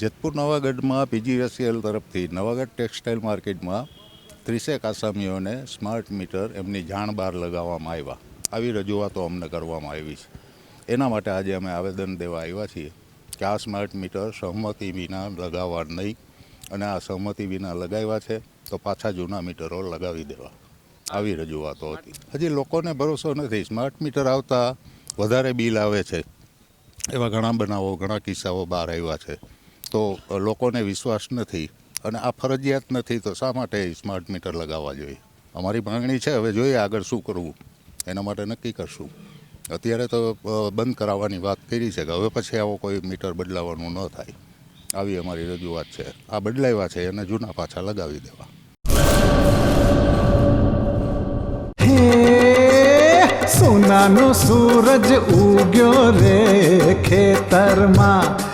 જેતપુર નવાગઢમાં પીજીએસસીએલ તરફથી નવાગઢ ટેક્સટાઇલ માર્કેટમાં ત્રીસેક આસામીઓને smart meter એમની જાણ બહાર લગાવવામાં આવ્યા. આવી રજૂઆતો અમને કરવામાં આવી છે. એના માટે આજે અમે આવેદન દેવા આવ્યા છીએ કે આ સ્માર્ટ મીટર સહમતિ વિના લગાવવા નહીં અને આ સહમતિ વિના લગાવ્યા છે તો પાછા જૂના મીટરો લગાવી દેવા. આવી રજૂઆતો હતી. હજી લોકોને ભરોસો નથી. સ્માર્ટ મીટર આવતા વધારે બિલ આવે છે. એવા ઘણા બનાવો, ઘણા કિસ્સાઓ બહાર આવ્યા છે. તો લોકોને વિશ્વાસ નથી અને આ ફરજિયાત નથી, તો શા માટે સ્માર્ટ મીટર લગાવવા જોઈએ? અમારી માંગણી છે, હવે જોઈએ આગળ શું કરવું. એના માટે નક્કી કરશું. અત્યારે તો બંધ કરાવવાની વાત કરી છે કે હવે પછી આવો કોઈ મીટર બદલાવાનું ન થાય. આવી અમારી રજૂઆત છે. આ બદલાવ્યા છે, એને જૂના પાછા લગાવી દેવા. સોનાનો સૂરજ ઉગ્યો રે ખેતરમાં.